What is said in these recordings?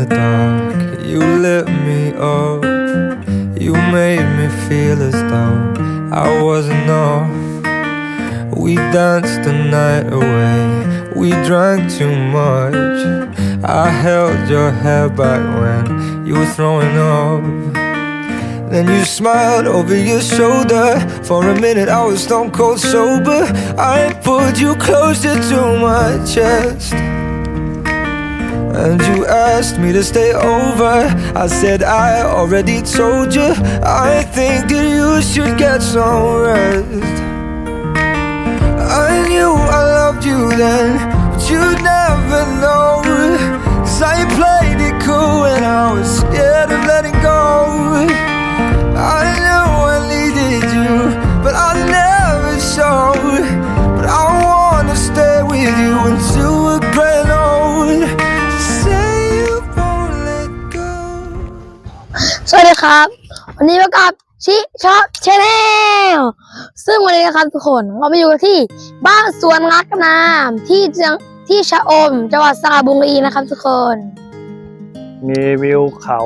the dark. You lit me up. You made me feel as though I wasn't off. We danced the night away. We drank too much. I held your hair back when you were throwing up. Then you smiled over your shoulder. For a minute, I was stone cold sober. I pulled you closer to my chest. And you asked me to stay over. I said, I already told you. I think that you should get some rest. I knew I loved you then, but you'd never know. Cause I played it cool and I was scared of letting go. I knew I needed you, but I never showed. But I wanna stay with you until we're grand วัสดีครับ วันนี้มากับชิชอบชาแนลซึ่งวันนี้นะครับทุกคนเราไปอยู่กันที่บ้านสวนรักน้ำที่จียงที่ชะอมจังหวัดสระบุรีนะครับทุกคน มีวิวเขา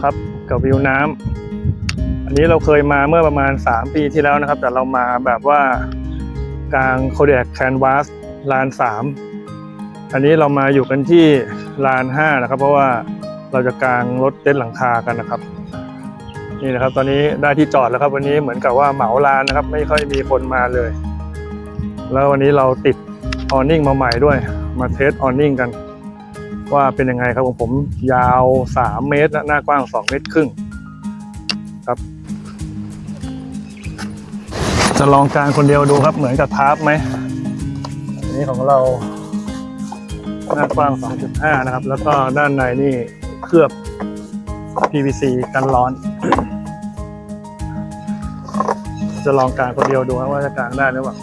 ครับกับวิวน้ำอันนี้เราเคยมาเมื่อประมาณ 3 ปีที่แล้วนะครับ แต่เรามาแบบว่ากลางโคเดกแคนวาสลาน 3 อันนี้เรามาอยู่กันที่ลาน 5 นะครับ เพราะว่าเราจะกางรถเต็นท์หลังคากันนะครับ นี่นะครับ ตอนนี้ได้ที่จอดแล้วครับ วันนี้เหมือนกับว่าเหมาลานนะครับ ไม่ค่อยมีคนมาเลย แล้ววันนี้เราติดออ n นิ่งมาใหม่ด้วย มาเทสออ n นิ่งกัน ว่าเป็นยังไงครับของผมยาว 3 เมตรหน้ากว้าง 2 เมตรครึ่งครับ จะลองกางคนเดียวดูครับ เหมือนกับทาร์ปไหมอันนี้ของเราหน้ากว้าง 2.5 นะครับ แล้วก็ด้านในนี่เคลือบ PVC กันร้อน จะลองกางคนเดียวดูครับว่าจะกลางได้หรือเปล่า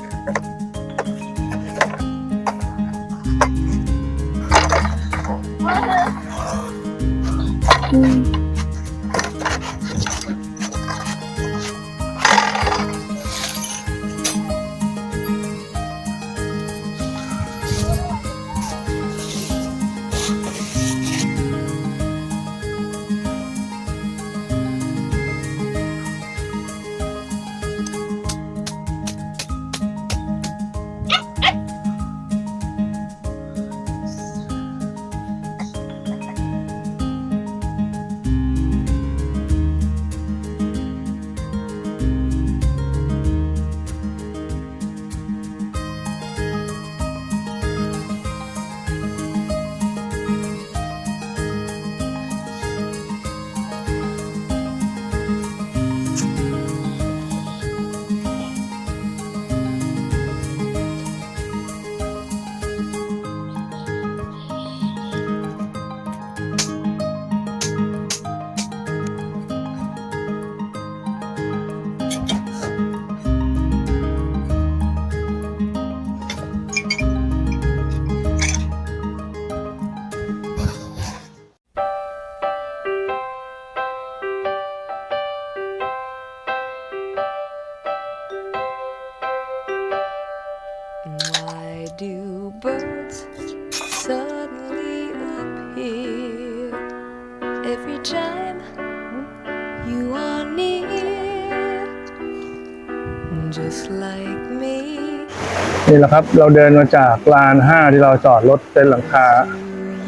นี่แหละครับ เราเดินมาจากลาน5ที่เราจอดรถเต็นหลังคา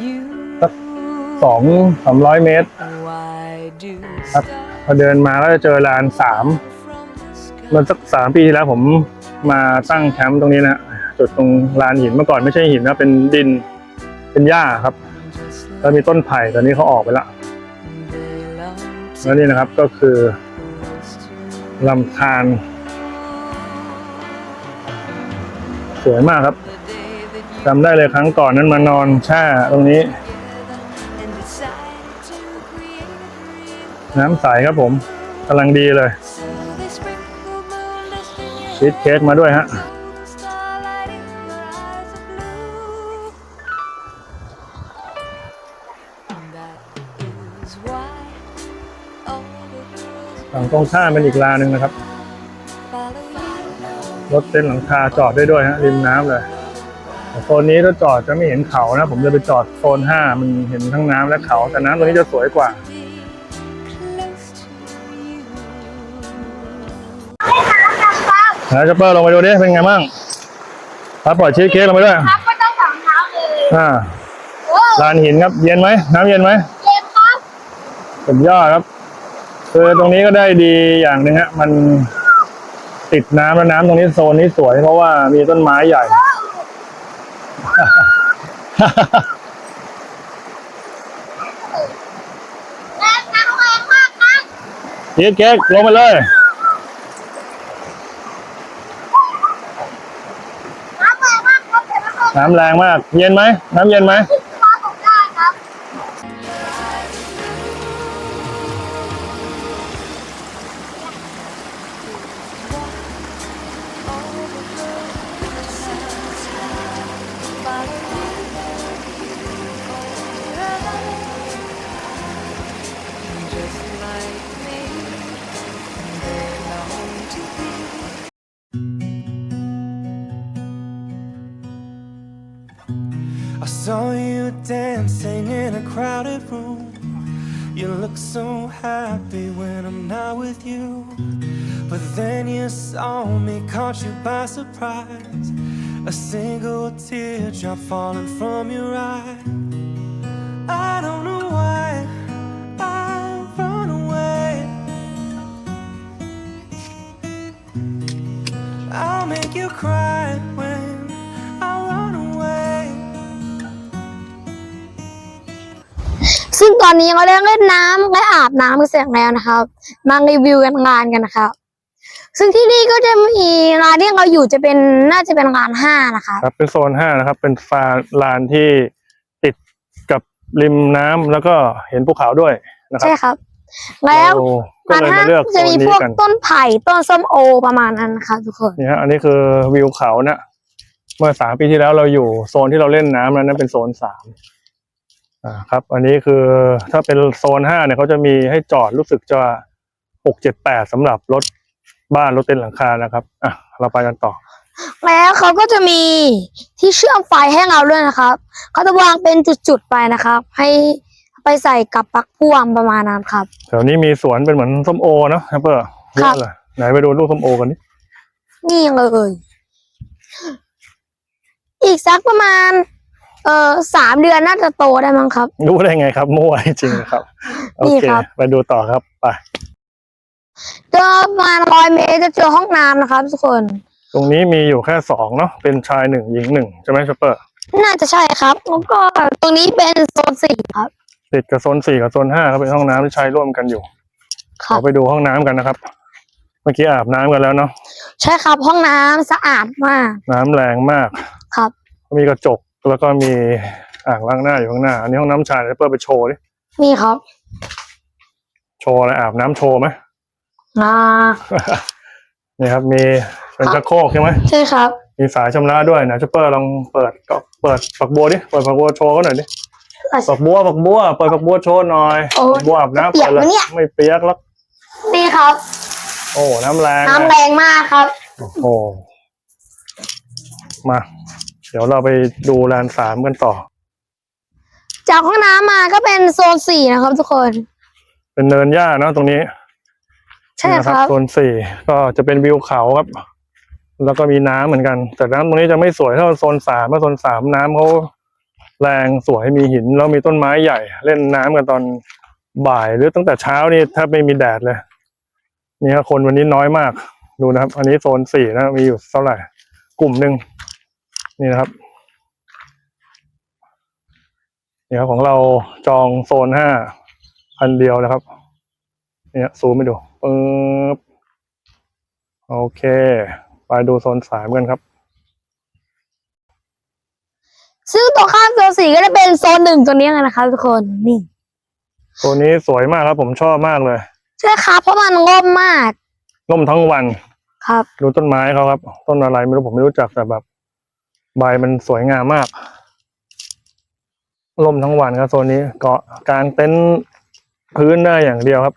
you. สองสามร้อยเมตร ครับพอเดินมาก็จะเจอลานสาม from the sky เมื่อสักสามปีที่แล้วผมมาตั้งแคมป์ตรงนี้นะจุดตรงลานหินเมื่อก่อนไม่ใช่หินนะเป็นดินเป็นหญ้าครับ แล้วมีต้นไผ่ตอนนี้เขาออกไปล้ว they long แล้วนี่นะครับก็คือลำธาร วยมากครับจำได้เลยครั้งก่อนนั้นมานอนแช่ตรงนี้ น้ำใสครับผมกำลังดีเลยชิสเคสมาด้วยฮะฝั่งตรงข้ามเป็นอีกลาหนึ่งนะครับ รถเต็นท์หลังคาจอดได้ด้วยฮะริมน้ำเลยผโซนนี้ถ้าจอดจะไม่เห็นเขานะ ผมจะไปจอดโซนห้ามันเห็นทั้งน้ำและเขา แต่น้ำตรงนี้จะสวยกว่า Be close to you. แล้วจะเปิดลงไปดูดิเป็นไงบ้างครับปล่อยชีสเค้กลงไปด้วยครับก็ต้องฝังเท้าเลยอ่าโอ้ลานหินครับ เย็นไหมน้ำเย็นไหมเจ็บครับสุดยอดครับคือตรงนี้ก็ได้ดีอย่างหนึ่งฮะมัน ติดน้ำแล้วน้ำตรงนี้โซนนี้สวยเพราะว่ามีต้นไม้ใหญ่แรงน้ำแรงมากเค้กลงไปเลยน้ำแรงมากเคยน้ำแรงมาก เย็นไหม น้ำเย็นไหม saw you dancing in a crowded room. You look so happy when I'm not with you. But then you saw me, caught you by surprise. A single teardrop falling from your eye. อนนี้เราได้เล่นน้ำและอาบน้ำกันเสร็จแล้วนะครับ มารีวิวกันงานกันนะครับ ซึ่งที่นี่ก็จะมีงานที่เราอยู่จะเป็นน่าจะเป็นงานห้านะครับครับเป็นโซนห้านะครับ เป็นฟาลานที่ติดกับริมน้ำแล้วก็เห็นภูเขาด้วยนะครัใช่บครับ แล้วเราก็งานเลยห้ามาเลือกโซจะนมีนี้พวกกันต้นไผ่ต้นส้มโอประมาณนั้นนะครับทุกคนนี่ฮะอันนี้คือวิวเขานะเมื่อสามปีที่แล้วเราอยู่โซนที่เราเล่นน้ำแล้วนั่นเป็นโซนสาม อ่าครับ อันนี้คือถ้าเป็นโซนห้าเนี่ยเขาจะมีให้จอดรู้สึกจะหกเจ็ดแปดสำหรับรถบ้านรถเต็นท์หลังคานะครับอะเราไปกันต่อ แล้วเขาก็จะมีที่เชื่อมไฟให้เราด้วยนะครับเขาจะวางเป็นจุดๆไปนะครับ ให้ไปใส่กับปลั๊กพ่วงประมาณนั้นครับ แถวนี้มีสวนเป็นเหมือนส้มโอเนาะครับเปอร์เยครับอะเลยไหนไปดูลูกส้มโอกันดินี่เลยอีกสักประมาณ เอ่อสามเดือนน่าจะโตได้มั้งครับ รู้ได้ไงครับมั่วจริงๆครับ โอนี่เค ครับ ไปดูต่อครับไปเดินประมาณร้อยเมตรจะเจอห้องน้ำนะครับ ทุกคน ตรงนี้มีอยู่แค่สองเนาะเป็นชายหนึ่งหญิงหนึ่งใช่ไหมชอปเปอร์น่าจะใช่ครับแล้วก็ตรงนี้เป็นโซนสี่ครับ ติดกับโซนสี่กับโซนห้าก็เป็นห้องน้ำที่ใช้ร่วมกันอยู่ครับเราไปดูห้องน้ำกันนะครับ เมื่อกี้อาบน้ำกันแล้วเนาะใช่ครับห้องน้ำสะอาดมาก น้ำแรงมากครับ มีกระจก แล้วก็มีอ่างล้างหน้าอยู่ข้างหน้า อันนี้ห้องน้ำชายเปิดไปโชว์ดินี่ครับ โชว์อะไรอาบน้ำโชว์ไหมอ่า นี่ครับ มีเป็นครับชักโครกใช่ไหมใช่ครับ มีสายชำระด้วยนะชอปเปอร์ลองเปิดก็เปิดฝักบัวดิเปิดฝักบัวโชว์เขาหน่อยดิฝักบัวฝักบัวเปิดฝักบัวโชว์หน่อยโอ้ฝักบัวอาบน้ำเปียกปิดลไหมเนี่ย ไม่เปียกแล้วนี่ครับ โอ้น้ำแรงน้ำนะแรงมากครับ โอ้โหมา เดี๋ยวเราไปดูลานสามกันต่อ จากห้องน้ำมาก็เป็นโซนสี่นะครับทุกคน เป็นเนินหญ้าเนาะตรงนี้ใช่นะครับโซนสี่ก็จะเป็นวิวเขาครับ แล้วก็มีน้ำเหมือนกัน แต่น้ำตรงนี้จะไม่สวยเท่าโซนสามเพราะโซนสามน้ำเขาแรงสวยมีหินแล้วมีต้นไม้ใหญ่ เล่นน้ำกันตอนบ่ายหรือตั้งแต่เช้านี่แทบไม่มีแดดเลย นี่ครับคนวันนี้น้อยมากดูนะครับ อันนี้โซนสี่นะมีอยู่เท่าไหร่ กลุ่มหนึ่ง นี่นะครับนี่ครับของเราจองโซนห้าพันเดียวนะครับ เนี่ยซูมไปดูปึ๊บโอเค ไปดูโซนสามกันครับ ซึ่งตรงข้ามโซนสี่ก็จะเป็นโซนหนึ่งตัวนี้เลยนะครับทุกคนนี่ตัวนี้สวยมากครับผมชอบมากเลยใช่ครับเพราะมันร่มมากร่มทั้งวัน ครับ ดูต้นไม้เขาครับ ต้นอะไรไม่รู้ผมไม่รู้จักแต่แบบ ใบมันสวยงามมากร่มทั้งวันครับโซนนี้เกาะกลางเต็นท์พื้นได้อย่างเดียวครับ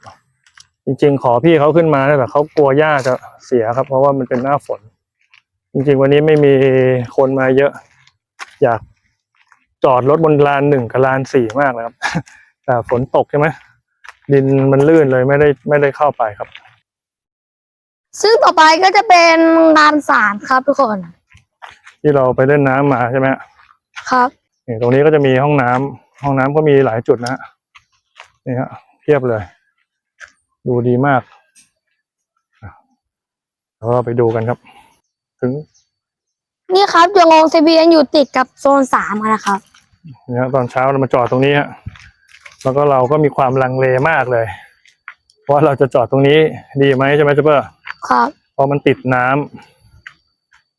จริง ๆ ขอพี่เขาขึ้นมาแต่เขากลัวหญ้าจะเสียครับ เพราะว่ามันเป็นหน้าฝน จริง ๆ วันนี้ไม่มีคนมาเยอะ อยากจอดรถบนลานหนึ่งกับลานสี่มากเลยครับ แต่ฝนตกใช่ไหมดินมันลื่นเลยไม่ได้ไม่ได้เข้าไปครับ ซึ่งต่อไปก็จะเป็นลานสามครับทุกคน ที่เราไปเล่นน้ำมาใช่ไหมครับนี่ตรงนี้ก็จะมีห้องน้ำห้องน้ำก็มีหลายจุดนะฮะนี่ฮะเทียบเลย ดูดีมากอะเราก็ไปดูกันครับ ถึง นี่ครับยงงเซเบียนอยู่ติดกับโซนสามอะนะครับนี่ฮะตอนเช้าเรามาจอดตรงนี้ฮะแล้วก็เราก็มีความลังเลมากเลยว่าเราจะจอดตรงนี้ดีไหมใช่ไหมเจเปอร์ครับเพราะมันติดน้ำเ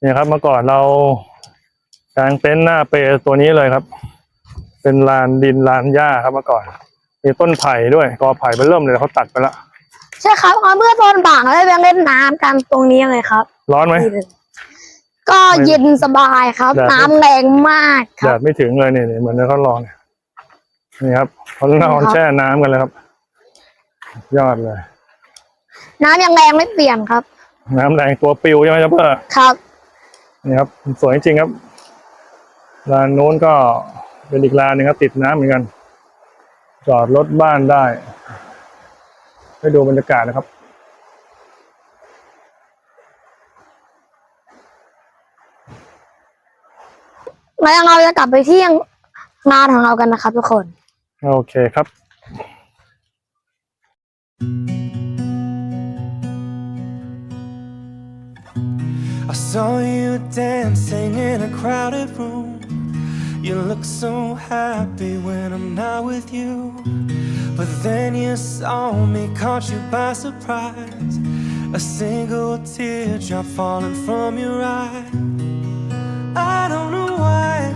นี่ยครับเมื่อก่อนเรากางเต็นท์หน้าเปรตัวนี้เลยครับ เป็นลานดินลานหญ้าครับเมื่อก่อน มีต้นไผ่ด้วยกอไผ่ไปเริ่มเลยเขาตัดไปละใช่ครับเอาเมื่อตอนบ่างได้ไปเล่นน้ำกันตรงนี้เลยครับ ร้อนไหมก็เย็นสบายครับแดดไม่น้ำแรงมากคแดรับดไม่ถึงเลยเนี่ยเนี่ยเหมือนเขารอเนี่ยนี่ครับเขานอนครับแช่น้ำกันเลยครับ ยอดเลย น้ำยังแรงไม่เปลี่ยนครับ น้ำแรงตัวปิวใช่ไหมครับเพื่อครับ นี่ครับสวยจริงครับลานโน้นก็เป็นอีกลานหนึงครับติดน้ำเหมือนกัน จอดรถบ้านได้ให้ดูบรรยากาศนะครับ แล้วเราจะกลับไปที่งานของเรากันนะครับทุกคน โอเคครับ I saw you dancing in a crowded room. You look so happy when I'm not with you. But then you saw me, caught you by surprise. A single teardrop falling from your eye. I don't know why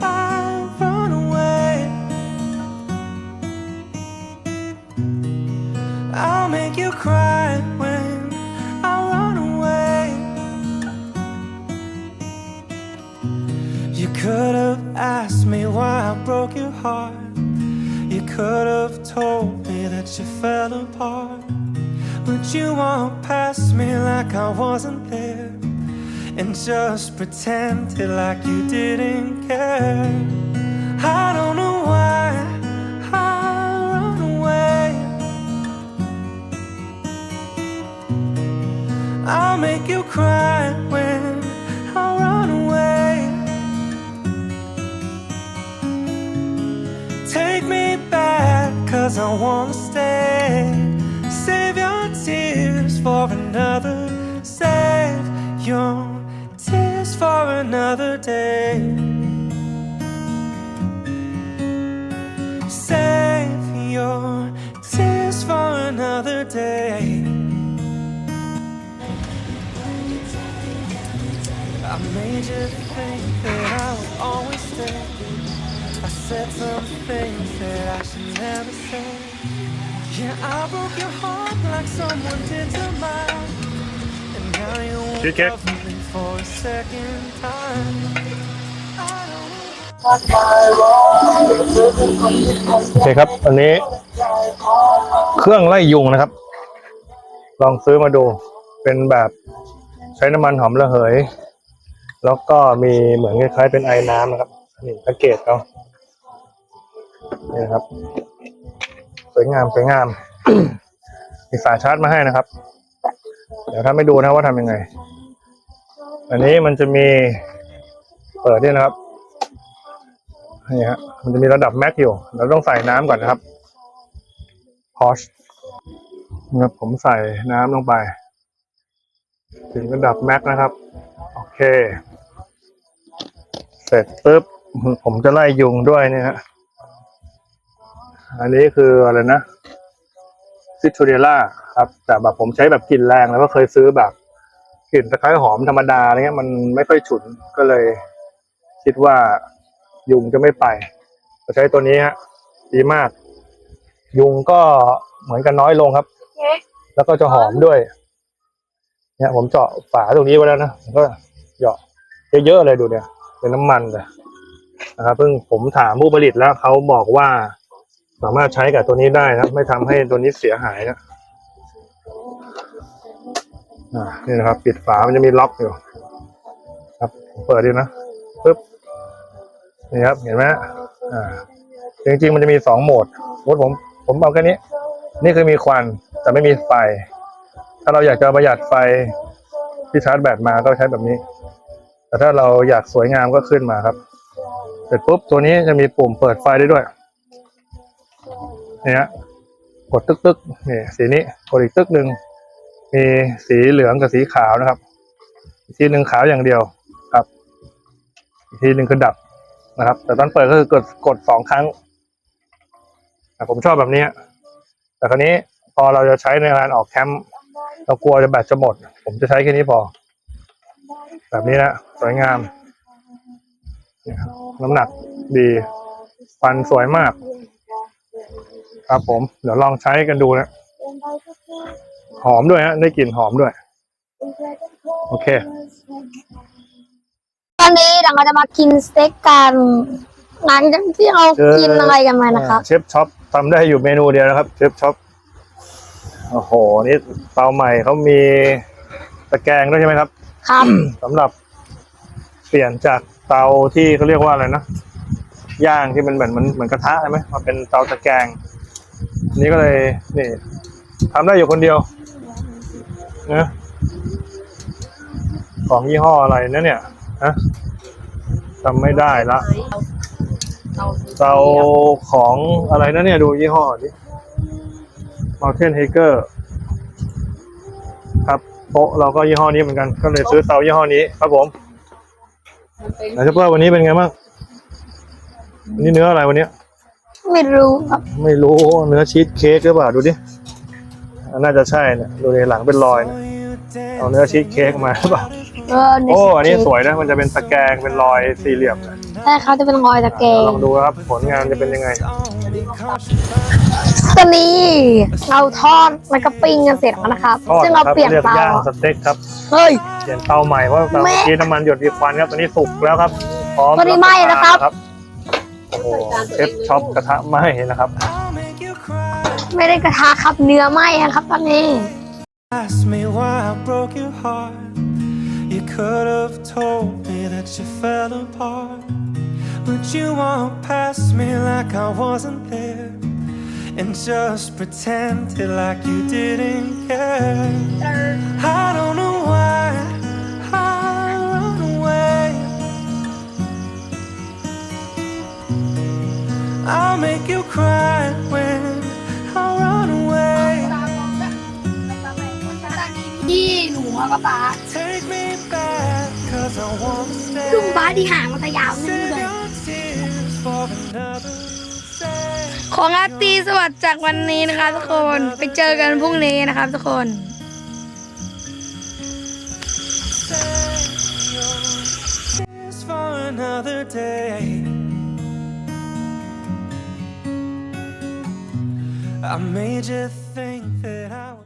I run away. I'll make you cry could have asked me why I broke your heart. You could have told me that you fell apart. But you walked past me like I wasn't there. And just pretended like you didn't care. I don't know why I run away. I'll make you cry I wanna stay. Save your tears for another. Save your tears for another day. Save your tears for another day. I made you think that I would always stay. I said some things that I should never say. Yeah, I broke your heart like someone did to mine. And now you won't Good kick. love me for a second time. I don't know. โอเคครับ อันนี้เครื่องไล่ยุงนะครับ ลองซื้อมาดู เป็นแบบใช้น้ำมันหอมระเหย แล้วก็มีเหมือนคล้ายๆเป็นไอ้น้ำนะครับ นี่แพ็กเกจเขา นี่นะครับ สวยงามสวยงาม มีสายชาร์จมาให้นะครับ เดี๋ยวถ้าไม่ดูนะว่าทำยังไง อันนี้มันจะมีเปิดนี่นะครับนี่ฮะมันจะมีระดับแม็กอยู่ เราต้องใส่น้ำก่อนนะครับพอชนะครับผมใส่น้ำลงไป ถึงระดับแม็กนะครับ โอเค เสร็จปุ๊บ ผมจะไล่ยุงด้วยเนี่ยฮะ อันนี้คืออะไรนะซิทูเดล่าครับ แต่แบบผมใช้แบบกลิ่นแรงแล้วก็เคยซื้อแบบกลิ่นตะไคร้หอมธรรมดาอะไรเงี้ยมันไม่ค่อยฉุนก็เลย คิดว่ายุงจะไม่ไปก็ใช้ตัวนี้ฮะดีมาก ยุงก็เหมือนกันน้อยลงครับ แล้วก็จะหอมด้วย เนี่ย ผมเจาะฝาตรงนี้ไว้แล้วนะก็เหยาะเยอะๆเลยดูเนี่ย เป็นน้ำมันเลยนะครับเพิ่งผมถามผู้ผลิตแล้วเขาบอกว่า สามารถใช้กับตัวนี้ได้นะไม่ทำให้ตัวนี้เสียหายนะนี่นะครับ ปิดฝามันจะมีล็อกอยู่ ครับเปิดดีนะปึ๊บนี่ครับ เห็นไหมอ่าจริงๆมันจะมีสองโหมดสมมติผม ผมเอาแค่นี้ นี่คือมีควันแต่ไม่มีไฟ ถ้าเราอยากจะประหยัดไฟที่ชาร์จแบตมาก็ใช้แบบนี้ แต่ถ้าเราอยากสวยงามก็ขึ้นมาครับ เสร็จปุ๊บตัวนี้จะมีปุ่มเปิดไฟได้ด้วย เนี่ยกดตึกตึกๆนี่สีนี้กดอีกตึกหนึ่งมีสีเหลืองกับสีขาวนะครับอีกทีหนึ่งขาวอย่างเดียวครับอีกทีหนึ่งคือดับนะครับ แต่ตอนเปิดก็คือกดกดสองครั้งผมชอบแบบนี้แต่คราวนี้พอเราจะใช้ในการออกแคมป์เรากลัวจะแบตจะหมด ผมจะใช้แค่นี้พอ แบบนี้นะสวยงามนี่ยน้ำหนักดีฟันสวยมาก ครับผมเดี๋ยวลองใช้กันดูนะหอมด้วยฮะได้กลิ่นหอมด้วย โอเค ตอนนี้เราจะมากินสเต็กกันหลังจากที่เราเออกินอะไรกันมานะครับเชฟช็อปทำได้อยู่เมนูเดียวนะครับเชฟช็อปโอ้โหนี่เตาใหม่เขามีตะแกรงด้วยใช่ไหมครับ ครับสำหรับเปลี่ยนจากเตาที่เขาเรียกว่าอะไรนะย่างที่มันเหมือนเหมือนเหมือนกระทะใช่ไหมมาเป็นเตาตะแกรงอั นนี้ก็เลยนี่ทำได้อยู่คนเดียวนะของยี่ห้ออะไรนะเนี่ยฮะจำไม่ได้ละเตาของอะไรนะเนี่ยดูยี่ห้อนี้ Mountain Haker ครับโต๊ะเราก็ยี่ห้อนี้เหมือนกัน ก็เลยซื้อเตายี่ห้อนี้ครับผมไหนเจ้าเพื่อวันนี้เป็นไงบ้างวันนี่เนื้ออะไรวันเนี้ย ไม่รู้ครับ ไม่รู้เนื้อชีสเค้กหรือเปล่าดูดิอะน่าจะใช่เนี่ยดูในหลังเป็นรอยเนี่ยเอาเนื้อชีสเค้กมาหรือเปล่าเออนี่โอ้อันนี้สวยนะมันจะเป็นตะแกรงเป็นรอยสี่เหลี่ยมนะใช่ครับจะเป็นรอยตะแกรงลองดูครับผลงานจะเป็นยังไงตอนนี้เราทอดแล้วก็ปิ้งกันเสร็จแล้วนะครับ ทอดซึ่งเราครับเปลี่ยนเรียกเตาย่างสเต็กครับเฮ้ยเปลี่ยนเตาใหม่เพราะเตาแม่เมื่อกี้น้ำมันหยดมีควันครับตอนนี้สุกแล้วครับพร้อมตอนนี้ไหม้นะครับโอ้โหเชฟช็อปกระทะไหม้นะครับ I'll make you cry. ไม่ได้กระทะครับเนื้อไหม้ครับตอนนี้ Ask me why I broke your heart. You could have told me that you fell apart. But you walked past me like I wasn't there. And just pretended like you didn't care. I don't know why I'll make you cry when I run away. ที่หนูกับป้า Take me back, cause I wanna stay. ลุงป้าที่หางมันจะยาวนิด Save นึง your tears for another day. ของอาตีสวัสดิ์จากวันนี้นะครับทุกคน ไปเจอกันพรุ่งนี้นะครับทุกคน Save your tears for another day. I made you think that I would.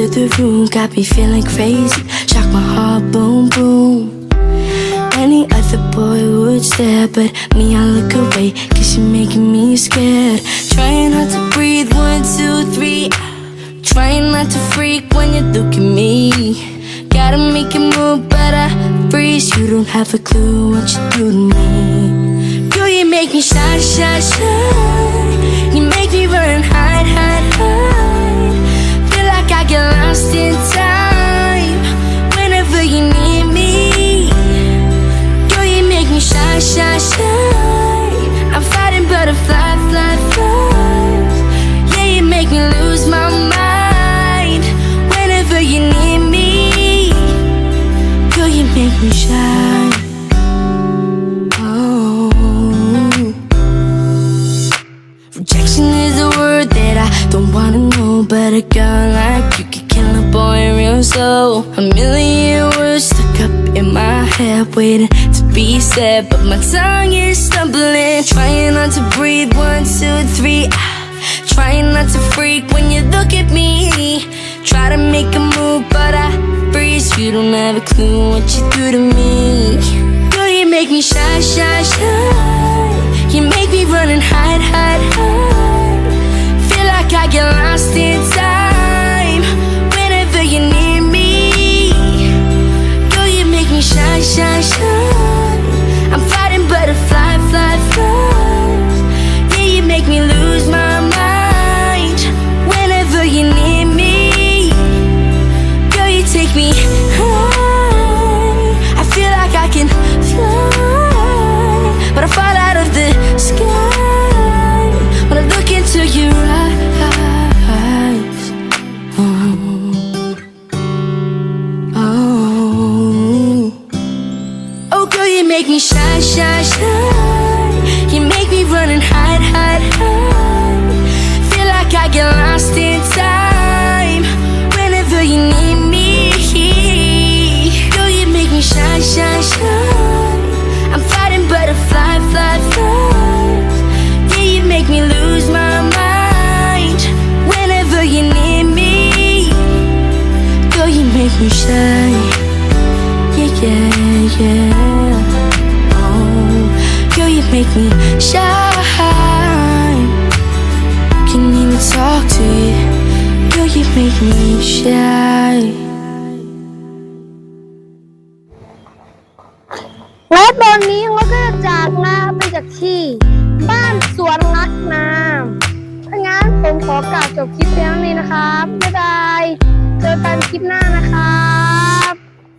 Into the room, got me feeling crazy. Shock my heart, boom, boom. Any other boy would stare, but me, I look away, cause you're making me scared. Trying not to breathe, one, two, three. Trying not to freak when you look at me. Gotta make it move, but I freeze. You don't have a clue what you do to me. Girl, you make me shy, shy, shine. Said, but my tongue is stumbling. Trying not to breathe, one, two, three. ah. Trying not to freak when you look at me. Try to make a move, but I freeze. You don't have a clue what you do to me. Make me shine. Yeah, yeah, yeah. Oh, girl, you make me shine. Can even talk to you. Girl, you make me shine. และตอนนี้เราก็จากลาไปจากที่ บ้านสวนรักน้ำถ้างั้นผมขอกล่าวจบคลิปเพียงนี้นะครับ บ๊ายบาย เจอกันคลิปหน้านะครับ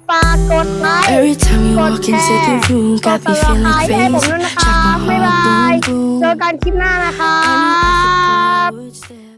ฝากกดไลค์ Every time you กด walk แช into ร์ the room, กด got me ซับส feeling ไครต์ให้ผม crazy. ด้วยนะค Check รับ my บ๊ายบาย heart, boom, boom. เจอกันคลิปหน้านะครับ Words there.